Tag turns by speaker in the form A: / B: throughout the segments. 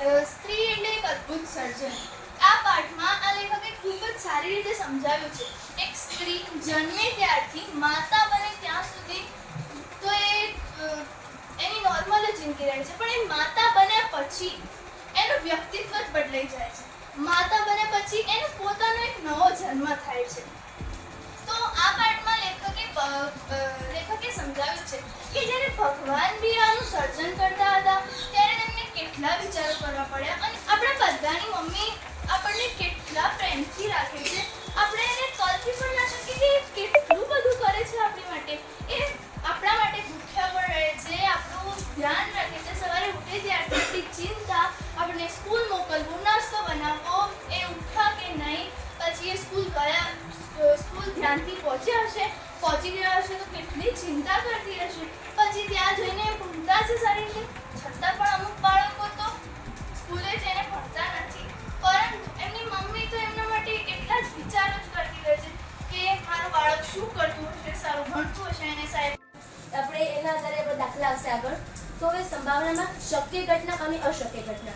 A: સ્ત્રી એટલે એક અદ્ભુત સર્જન. આ પાઠમાં આ લેખકે ખૂબ જ સારી રીતે સમજાવ્યું છે. એક સ્ત્રી જન્મે ત્યારથી માતા બને ત્યાં સુધી તો એ એની નોર્મલ જિંદગી રહે છે. પણ એ માતા બન્યા પછી એનું વ્યક્તિત્વ જ બદલાઈ જાય છે. માતા બન્યા પછી એનો પોતાનો એક નવો જન્મ થાય છે. તો આ પાઠમાં લેખકે લેખકે સમજાવ્યું છે કે જ્યારે ભગવાન બી આનું સર્જન કરતા હતા, ત્યારે કેટલા વિચારો કરવા પડ્યા અને આપણા બધાની મમ્મી આપણને કેટલા પ્રેમથી રાખે છે. આપણે એને કલ્પી પણ ના શકીએ કે કેટલું બધું
B: અને અશક્ય ઘટના.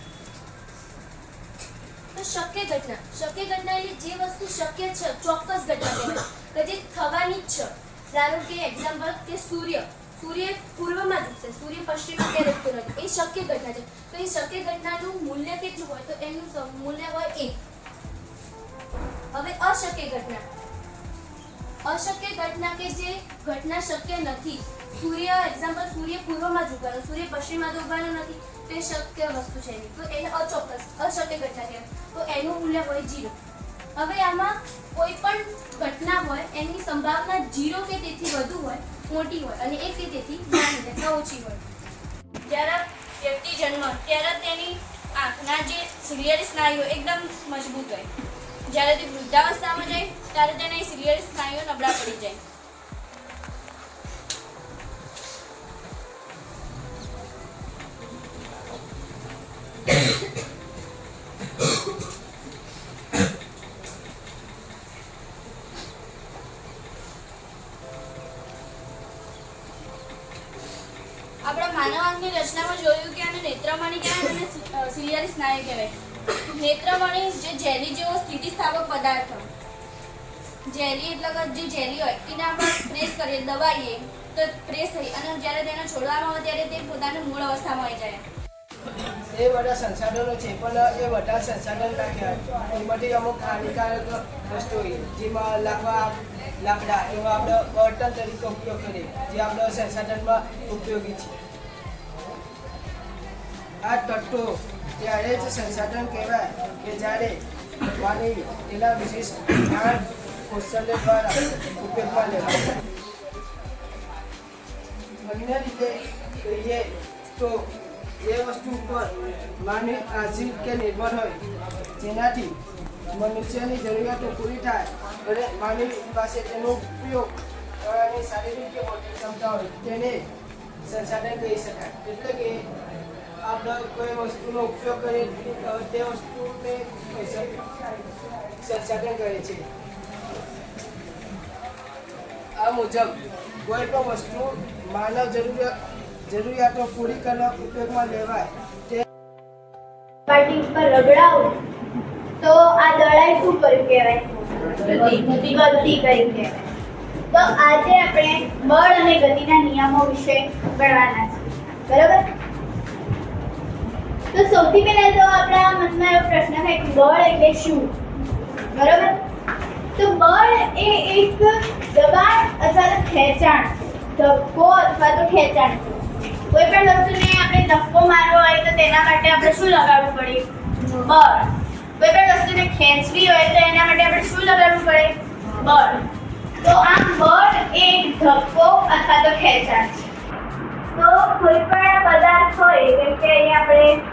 B: તો શક્ય ઘટના. શક્ય ઘટના એટલે જે વસ્તુ શક્ય છે, ચોક્કસ ઘટના કહેવાય. કે જે થવાની જ છે. ધારો કે એક્ઝામ્પલ કે સૂર્ય. સૂર્ય પૂર્વમાં જ સૂર્ય પશ્ચિમમાં ક્યારે ઉગતો નથી. એ શક્ય ઘટના છે. તો એ શક્ય ઘટનાનું મૂલ્ય કેટલું હોય? તો એનું મૂલ્ય હોય એક હવે અશક્ય ઘટના. અશક્ય ઘટના કે જે ઘટના શક્ય નથી. સૂર્ય એક્ઝામ્પલ સૂર્ય પૂર્વમાં જ ઉભાનો સૂર્ય પશ્ચિમમાં તો ઉભાનો નથી. તો શક્ય વસ્તુ છે તો એને અચોક્કસ, અશક્ય ઘટના કહેવાય. તો એનું મૂલ્ય હોય જીરો. હવે આમાં કોઈ પણ ઘટના હોય, એની સંભાવના જીરો કે તેથી વધુ હોય, મોટી હોય અને એક કે તેથી નાની તથા ઓછી હોય.
C: જ્યારે વ્યક્તિ જન્મ, ત્યારે તેની આંખના જે સિલિયરી સ્નાયુઓ એકદમ મજબૂત હોય. જ્યારે તે વૃદ્ધાવસ્થામાં જાય, ત્યારે તેના સિલિયરી સ્નાયુઓ નબળા પડી જાય. માનવ રચનામાં જોયું કે આને નેત્રમણી કહેવાય અને સિલિયરી સ્નાયુ કહેવાય. નેત્રમણી જે જેલી જેવો સ્થિતિસ્થાપક પદાર્થ. જેલી એટલે કે જે જેલી હોય, એના પર પ્રેસ કરીએ, દબાઈએ, તો પ્રેસ થઈ અને જ્યારે તેને છોડવામાં આવે ત્યારે તે પોતાની મૂળ અવસ્થામાં આવી જાય.
D: એ બધા સંસાધનો છે, પણ એ બધા સંસાધન રાખ્યા એમાંથી અમુક હાનિકારક વસ્તુ જેમાં લાકડા લાકડા એવા આપણે બર્તન તરીકે ઉપયોગ કરીએ, જે આપણા સંસાધનમાં ઉપયોગી છે આ તત્વો ત્યારે જ સંસાધન કહેવાય કે જ્યારે માની એના વિશેષ જ્ઞાન કૌશલ્ય દ્વારા ઉપયોગમાં લેવાય. અન્ય રીતે કહીએ તો એ વસ્તુ ઉપર માનવી આજીવ કે નિર્ભર હોય, જેનાથી મનુષ્યની જરૂરિયાતો પૂરી થાય અને માનવી પાસે તેનો ઉપયોગ કરવાની શારીરિક કે મોટી ક્ષમતા હોય, તેને સંસાધન કહી શકાય. એટલે કે આપણે કોઈ વસ્તુનો ઉપયોગ કરીએ તો તે વસ્તુને સંસાધન કરે છે. આ મુજબ કોઈ પણ વસ્તુ માનવ જરૂરિયાત જરૂરિયાતો પૂરી કરવા ઉપયોગમાં લેવાય તે
A: પાટી ઉપર રગડાવો તો આ દળાઈ શું કર્યું કહેવાય? ગતિ. કરી કહેવાય. તો આજે આપણે બળ અને ગતિના નિયમો વિશે ભણવાના છે બરાબર? તો સૌથી પહેલા તો આપણા મનમાં એવો પ્રશ્ન થાય કે બળ એટલે શું? બરાબર? તો બળ એ એક દબાણ અથવા તો ખેંચાણ, ધક્કો અથવા તો ખેંચાણ. કોઈ પણ વસ્તુને આપણે ધક્કો મારવો હોય તો તેના માટે આપણે શું લગાડવું પડે? બળ. કોઈ પણ વસ્તુને ખેંચવી હોય તો એના માટે આપણે શું લગાડવું પડે? બળ. તો આમ બળ એક ધક્કો અથવા તો ખેંચાણ છે. તો કોઈ પણ પદાર્થ હોય, જેમ કે અહીંયા આપણે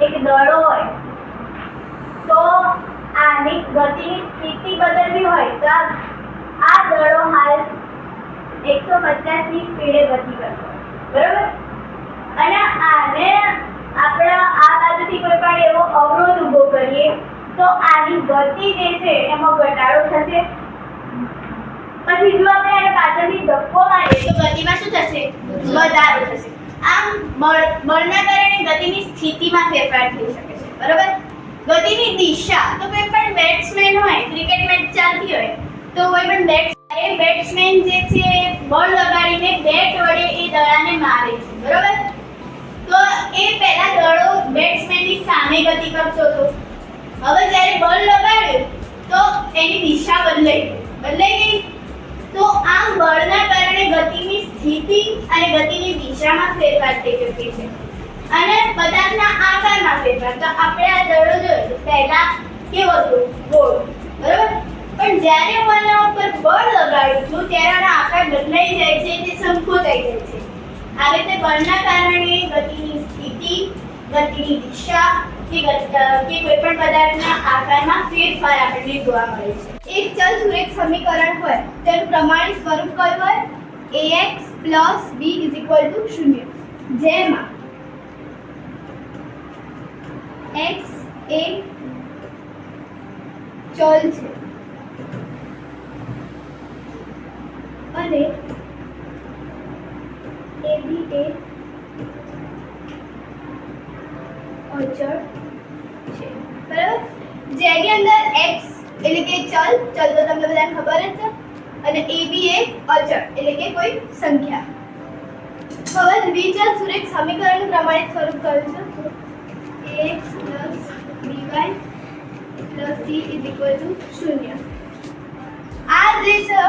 A: એક દડો હોય તો આની ગતિની સ્થિતિ બદલવી હોય તો આ દડો હાલ એકસો પચાસની સ્પીડે ગતિ કરતો બરોબર? અને આને આપણે આ બાજુથી કોઈ પણ એવો અવરોધ ઊભો કરીએ તો આની ગતિ જે છે, એમાં ઘટાડો થશે. પછી જો આપણે આને પાછળથી ધક્કો મારીએ તો ગતિમાં શું થશે? વધારો થશે. આમ બળ બળના કારણે ગતિની
E: સ્થિતિમાં ફેરફાર થઈ શકે છે, બરોબર? ગતિની દિશા, તો કોઈ પણ બેટ્સમેન હોય ક્રિકેટ મેચ ચાલતી હોય, તો કોઈ પણ બેટ્સ એ બેટ્સમેન જે છે બોલ લગાડીને બેટ વડે એ દડાને મારે છે, બરોબર? તો એ પહેલા દડો બેટ્સમેનની સામે ગતિ કરતો હતો. હવે જ્યારે બોલ લગાડ્યો, તો એની દિશા બદલાઈ બદલાઈ ગઈ? તો આમ બળના કારણે ગતિની સ્થિતિ અને ગતિની દિશામાં ફેરફાર થઈ શકે છે. અને પદાર્થના આકારમાં ફેરફાર. તો આપણે આ દડો જોયો પહેલા કેવો હતો? ગોળ. બરોબર? પણ જ્યારે હું આના ઉપર બળ લગાડું છું, ત્યારે આનો આકાર બદલાઈ જાય છે તે સંકોચાઈ જાય છે. આ રીતે બળના કારણે ગતિની સ્થિતિ, ગતિની દિશા કે કે કોઈ પણ પદાર્થના આકારમાં ફેરફાર આપણને જોવા મળે છે. એક ચલ સુરેખ સમીકરણ હોય તેનું પ્રમાણિત સ્વરૂપ કયું હોય ax b શૂન્ય જેમાં x એ ચલ છે અને એ બી એ અચળ છે બરાબર જેની અંદર x એટલે કે ચલ ચલ તો તમને બધાને ખબર જ છે. અને એ બી એ અચળ એટલે કે કોઈ સંખ્યા. હવે દ્વિચલ સુરેખ સમીકરણ પ્રમાણે સ્વરૂપ કયું છે? ax by c શૂન્ય. આ જે છે,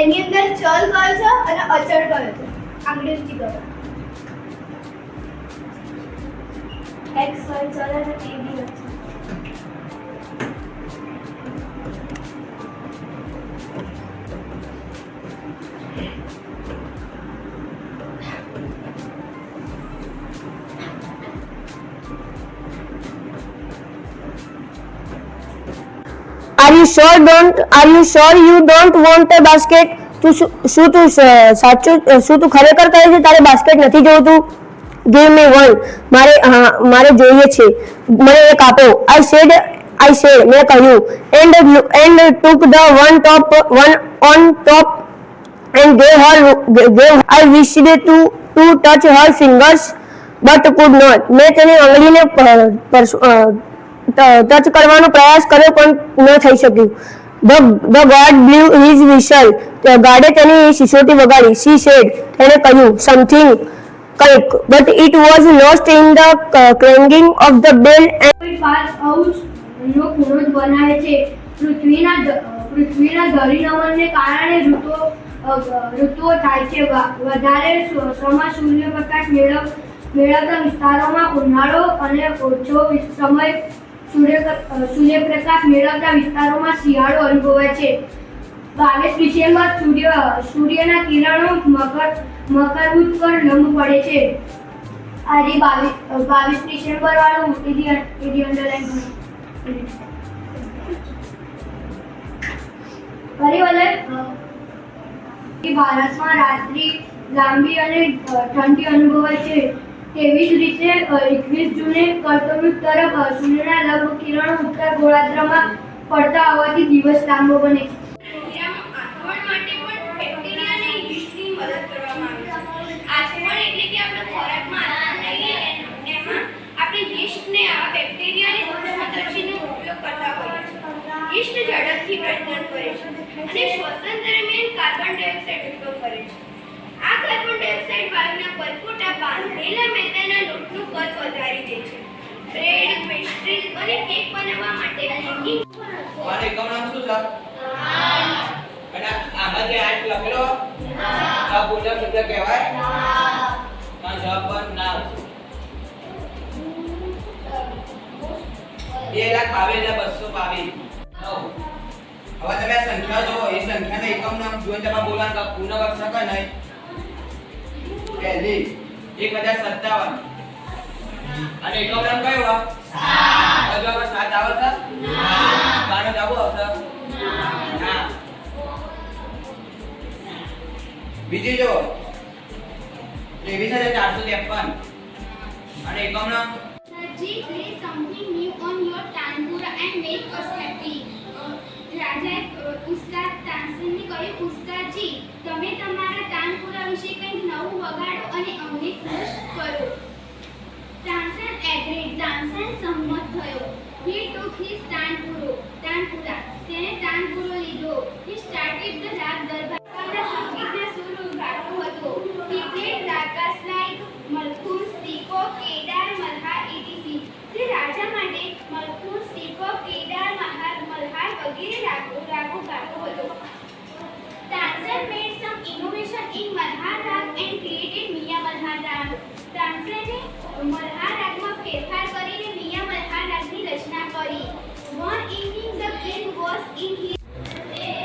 E: એની અંદર ચલ કયો છે અને અચળ કયો છે? આંગળી ઊંચી કરો. ચલ અને એ b અચળ
F: don't are you sure you don't want a basket? તું શું તું સાચું શું તું ખરેખર કહે છે તારે બાસ્કેટ નથી જોઈતું ગીવ મી વન મારે મારે જોઈએ છે. મને એક આપો. આઈ સેડ આઈ સેડ મેં કહ્યું. And and took the one top one on top and gave her I I wished to to touch her fingers but could not મેં તેની આંગળીને ટચ કરવાનો પ્રયાસ કર્યો પણ ન થઈ શક્યું. The guard blew his whistle ગાડે તેની સિસોટી વગાડી. સી શેડ તેણે કહ્યું સમથિંગ કંઈક. But it was lost in the clanging of the bell
G: કોઈ પાસ હાઉસ નો ખૂણો બનાવે છે. પૃથ્વીના પૃથ્વીના ધરીનમનને કારણે ઋતુઓ ઋતુઓ થાય છે. વધારે સમય સૂર્યપ્રકાશ મેળવ, મેળવતા વિસ્તારોમાં ઉનાળો અને ઓછો સમય સૂર્યપ્રકાશ મેળવતા વિસ્તારોમાં શિયાળો અનુભવાય છે. બાવીસ ડિસેમ્બર સૂર્ય, સૂર્યના કિરણો મકર મકરબુધ પર લંબ પડે છે. આજે બાવીસ બાવીસ ડિસેમ્બર વાળું એની અંડરલાઈન ફરી વલે કે ભારતમાં રાત્રિ લાંબી અને ઠંડી અનુભવાય છે. તેવી જ રીતે એકવીસ જૂને કર્કવૃત તરફ સૂર્યના લંબ કિરણો ઉત્તર ગોળાર્ધમાં પડતા હોવાથી દિવસ લાંબો બને છે.
E: ઝડપથી પ્રજનન કરે છે અને શ્વસન દરમિયાન કાર્બન ડાયોક્સાઇડ ઉપયોગ કરે છે. કાર્બન ડાયોક્સાઇડ વાયુના પરપોટા બાંધેલા મેદાના લોટનું કદ વધારી દે છે. બ્રેડ પેસ્ટ્રી અને કેક બનાવવા માટે બેકિંગ
H: મારે એકમ શું છે? બેટા આમાં જે આઠ લખેલો આ પૂજા શબ્દ કહેવાય? ના જવાબ પણ ના આવશે. બે લાખ બાવીસ હજાર બસો બાવીસ. નવ. હવે તમે સંખ્યા જો એ સંખ્યાના એકમ નામ જોઈને તમે બોલવાનું પૂર્ણ વર્ષ નહીં? પહેલી એક હજાર સત્તાવન. અને એકમ નામ કયો? હવે જવાબ સાત આવે સર બારનો જવાબ આવશે? ના. બીજી જો ત્રેવીસ હજાર ચારસો ત્રેપન. અને એકમ નામ
E: Ji, play something new on your tanpura and make us happy. રાજા ઉસ્કા તાનસેનને કહ્યું ઉસ્કાજી તમે તમારા તાનપુરા વિશે કંઈક નવું વગાડો અને અમને ખુશ કરો. તાનસેન
I: એગ્રીડ તાનસેન
A: સંમત થયો. હી ટુક હિઝ તાનપુરો, તાનપુરા. તેણે તાનપુરો લીધો. હી સ્ટાર્ટેડ ધ
I: રાગ દરબાર સંગીતના સૂર ઉગાડતો હતો. હી પ્લેડ લાઈક મલખુસ દીકો કેદાર મલહા એટીસી તે રાજા માટે વગેરે રાગો રાગો ગાતો હતો Tanzan made some innovation in Malhar Rag and created Miya Malhar Rag. તાનસેને Malhar રાગમાં ફેરફાર કરીને મિયા મલ્હાર રાગની રચના કરી One evening the king was in his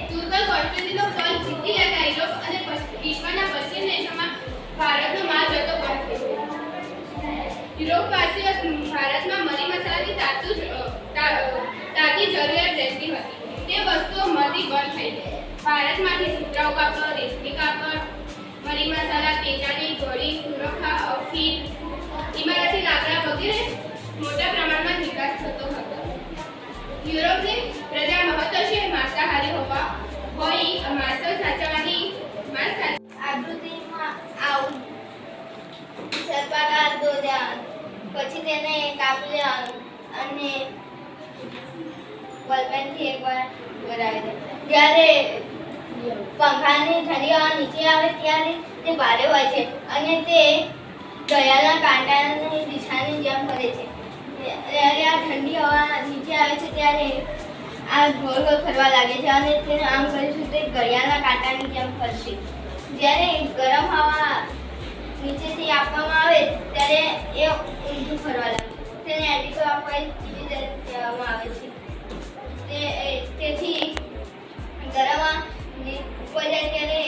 I: Durga કોન્સ્ટન્ટીનો ફળ જીતી લગાવેલો અને વિશ્વના પશ્ચિમ દેશોમાં ભારતનો માલ જતો થઈ યુરોપવાસીઓ ભારતમાં મરી મસાલાની તાતું તાતી જરૂરિયાત રહેતી હતી તે વસ્તુઓ મળતી બંધ થઈ ગઈ ભારતમાંથી સુતરાઉ કાપડ રેશમી કાપડ મરી મસાલા, તેજાની ઘોડી સુરખા અફીણ ઇમારતી લાકડા વગેરે મોટા પ્રમાણમાં નિકાસ થતો હતો. યુરોપની પ્રજા મહત્વશે માંસાહારી હોવા. હોય માંસ સાચવવાની, માંસ
J: આકૃતિમાં આવું. સર્પાકાર દોર્યા પછી તેને કાપી લેવાનું અને બોલપેનથી એકવાર ભરાવી દે. જ્યારે પંખાની ઠંડી હવા નીચે આવે ત્યારે તે ભારે હોય છે અને તે દયાના કાંટાની દિશાની જેમ ફરે છે. ત્યારે આ ઠંડી હવા નીચે આવે છે ત્યારે આ ગોળ ગોળ ફરવા લાગે છે અને તેને આમ કરીશું તે ઘડિયાળના કાંટાની જેમ ફરશે. જ્યારે ગરમ હવા નીચેથી આપવામાં આવે ત્યારે એ ઊંધું ફરવા લાગે તેને એન્ટી આપવા બીજી તરફ કહેવામાં આવે છે. તે તેથી ગરવા ઉપર જાય ત્યારે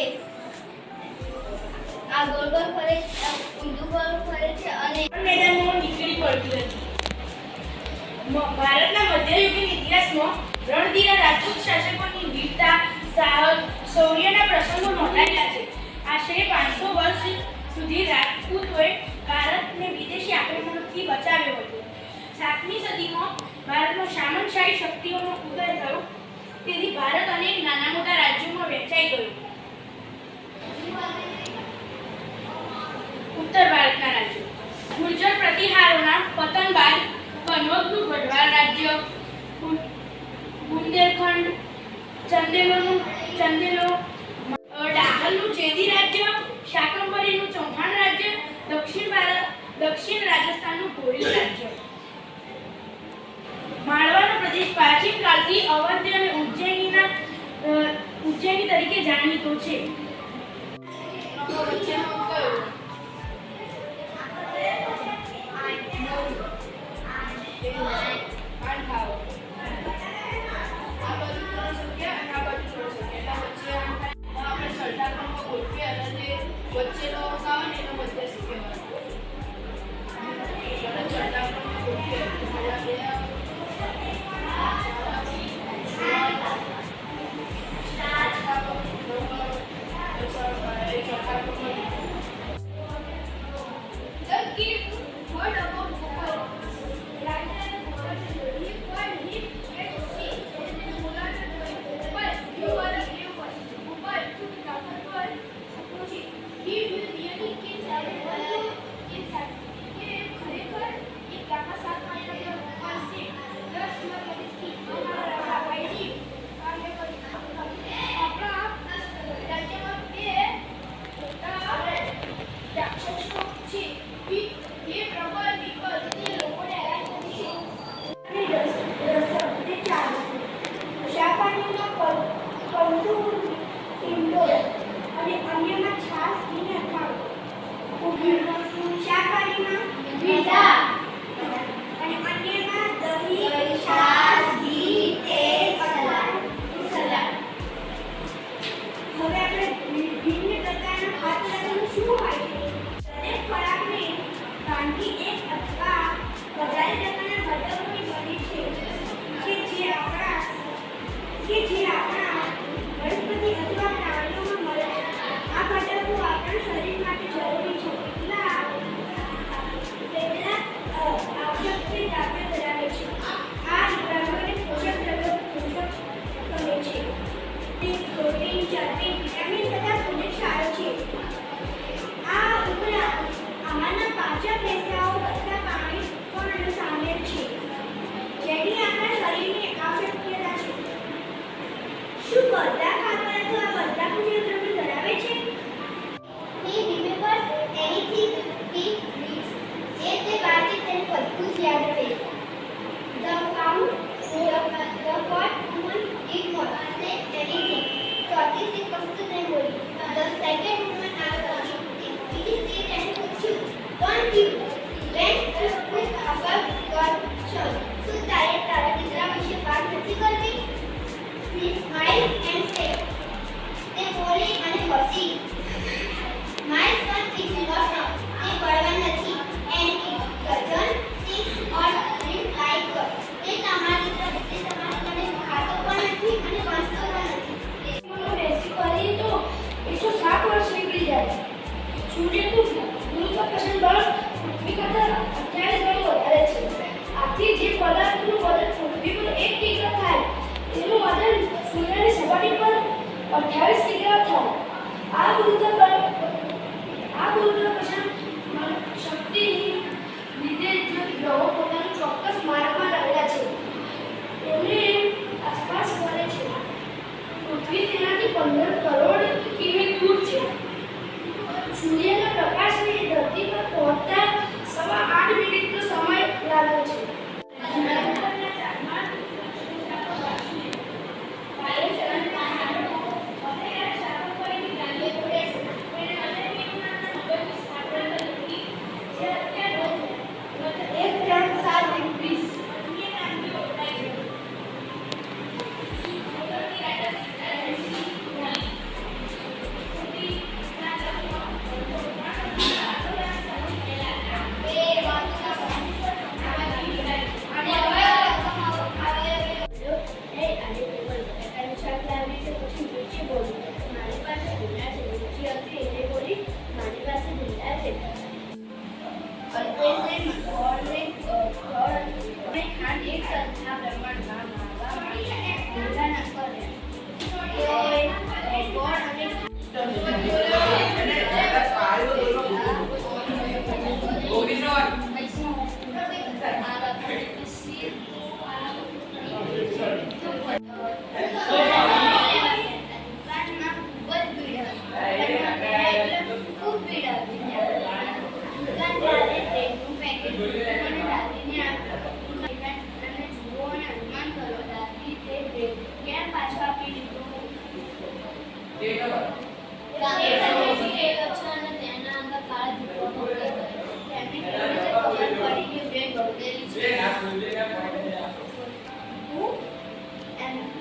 J: આ ગોળ ગોળ ફરે ઊંધું ગોળ ફરે છે અને
K: મેદાનમાં નીકળી પડતી હતી ભારતના મધ્યયુગીન ઇતિહાસમાં રણધીરા રાજપૂત શાસકોની વીરતા, સાહસ, શૌર્યના પ્રસંગો નોંધાયેલા છે આશરે પાંચસો વર્ષ સુધી રાજપૂતોએ ભારતને વિદેશી આક્રમણથી બચાવ્યો હતો સાતમી સદીમાં ભારતમાં શામનશાહી શક્તિઓનો ઉદય થયો તેથી ભારત અનેક નાના મોટા રાજ્યોમાં વહેંચાઈ ગયું ઉત્તર ભારતના રાજ્યો ગુર્જર પ્રતિહારોના પતન બાદ કનોજનું ગઢવાલ રાજ્ય. બુંદેલખંડ ચંદેલોનું, ચંદેલો ડાહલનું ચેદી રાજ્ય શાકંભરીનું ચૌહાણ રાજ્ય, દક્ષિણ ભારત દક્ષિણ રાજસ્થાનનું ભોયલ રાજ્ય. માળવાનો પ્રદેશ પ્રાચીન કાળથી અવધ્ય અને ઉજ્જૈનીના ઉજ્જૈની તરીકે જાણીતો છે.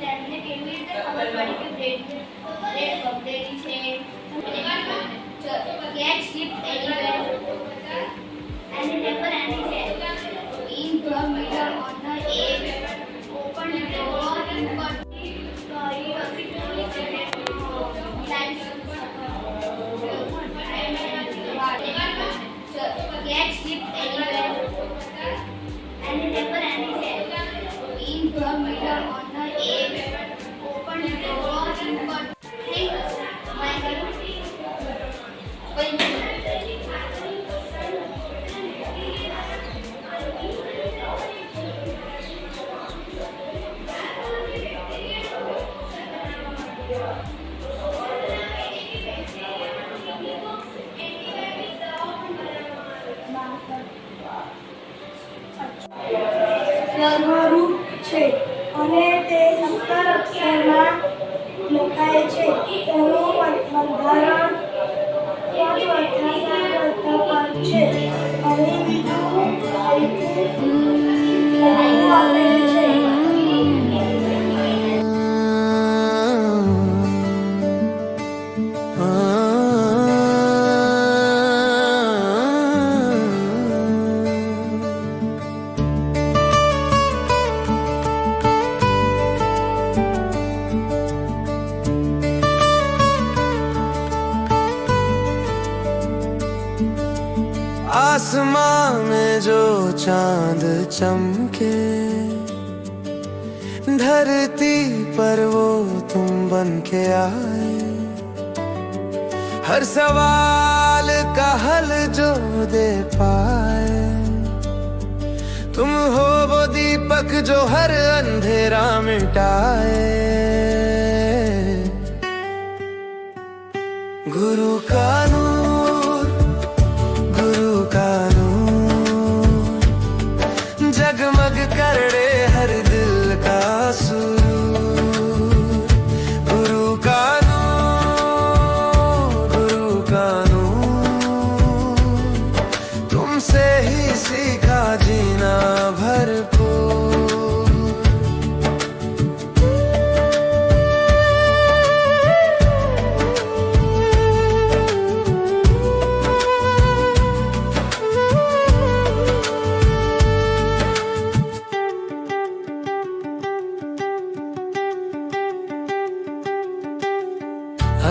J: તેમને કેવી રીતે ખબર પડી કે બ્રેડ બ્રેડ બગડેલી છે catch slip anywhere and happen any છે in the middle on the edge
K: get
L: slipped anywhere. जो हर अंधेरा मिटाए गुरु का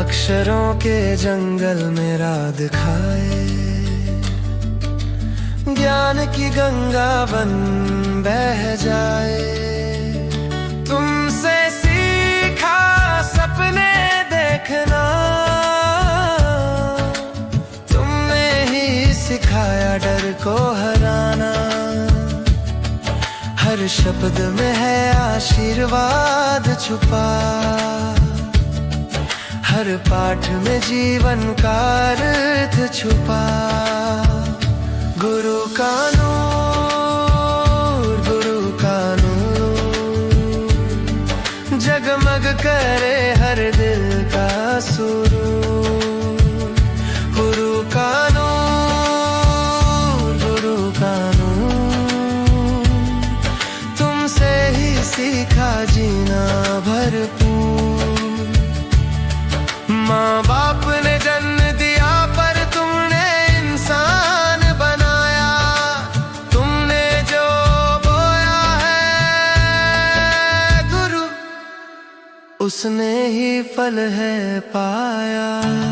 L: अक्षरों के जंगल मेरा दिखाए ज्ञान की गंगा बन बह जाए। तुमसे सीखा सपने देखना। तुमने ही सिखाया डर को हराना। हर शब्द में है आशीर्वाद छुपा। हर पाठ में जीवन का अर्थ छुपा गुरु का नूर उसने ही फल है पाया